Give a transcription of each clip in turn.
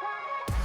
Come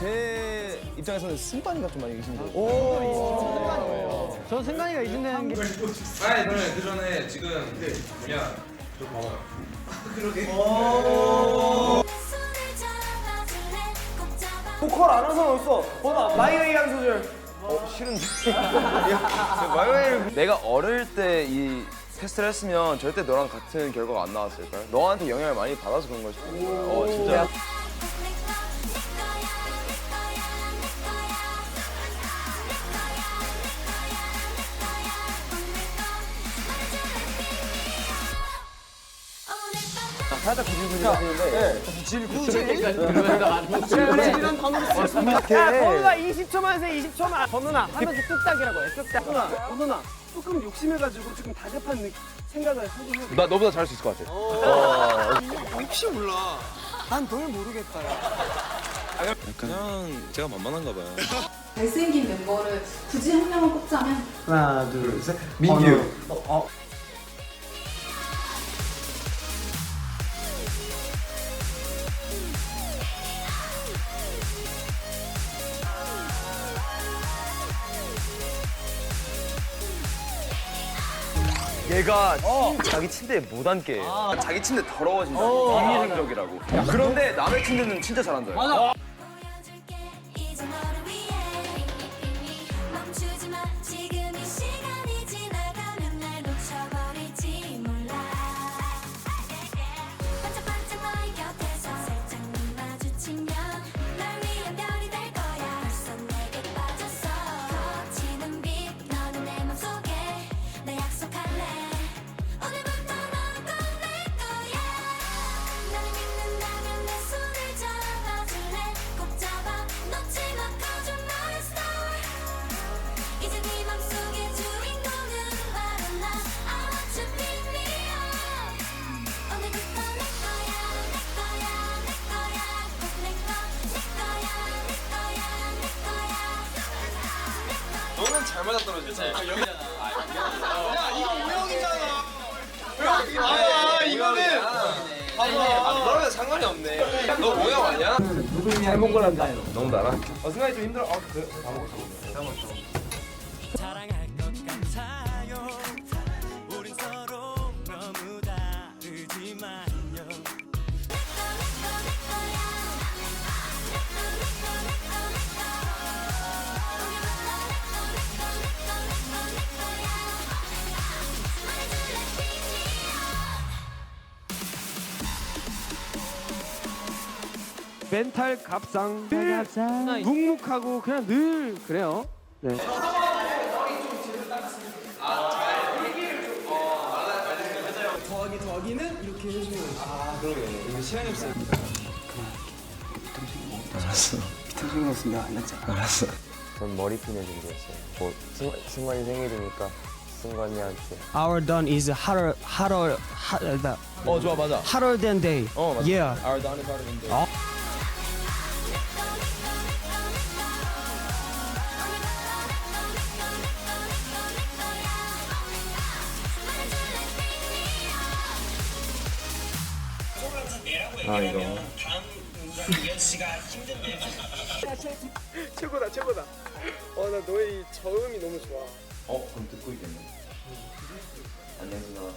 제 입장에서는 승관이가 좀 많이 의심돼요. 저 승관이가 이준되는 게 아니 그러면 그 전에 지금 뭐냐 저 봐봐요 손을 잡아줄래 꼭 잡아 보컬 안 와서 없어. 봐봐 마이웨이 한 소절. 어, 싫은데. 마요일 내가 어릴 때 이 테스트를 했으면 절대 너랑 같은 결과가 안 나왔을걸? 너한테 영향을 많이 받아서 그런 걸 수도 거야. 어, 진짜. 살짝 구질구질 하시는데. 이런 단어를 야, 번우나 20초만 세, 20초만. 번우나 하면서 뚝딱이라고 해, 뚝딱. 번우나, 번우나. 조금 욕심해가지고 조금 다급한 느- 생각을 하고 해. 나 너보다 잘할 수 있을 것 같아. 혹시 몰라. 난 널 모르겠다. 야. 그냥 제가 만만한가 봐요. 잘생긴 멤버를 굳이 한 명을 꼽자면 하나, 둘, 셋. 민규. 어, 어. 얘가 자기 침대에 못 앉게 해요. 자기 침대 더러워진다고. 비위생적이라고. 그런데 남의 침대는 진짜 너를 위해 멈추지 마 지금 너는 잘 맞아 떨어지지. 아 이거는 아, 너랑 상관이 없네. 너 모형 아니야? 잘못 골랐다. 너무 달아. 어, 승관이 좀 힘들어. 아, 그래? 다 먹었어. 다 먹었어. 멘탈 갑상. 늘 묵묵하고 그냥 늘 그래요. 네. 더하기 더하기는 이렇게 거지. 아, 그러게. 이거 시간이 없어요. 전 머리핀을 준비했어요. 뭐 승, 승관이 생일이니까 승관이한테. Our dawn is hotter, hotter, hotter, 어 좋아 맞아. hotter than day. 어 맞아. Yeah. Our dawn is harder than day. 어? 아 이거. 최고다, 최고다. 어, 나 너의 이 저음이 너무 좋아. 어 그럼 듣고 있겠네. 안녕 누나.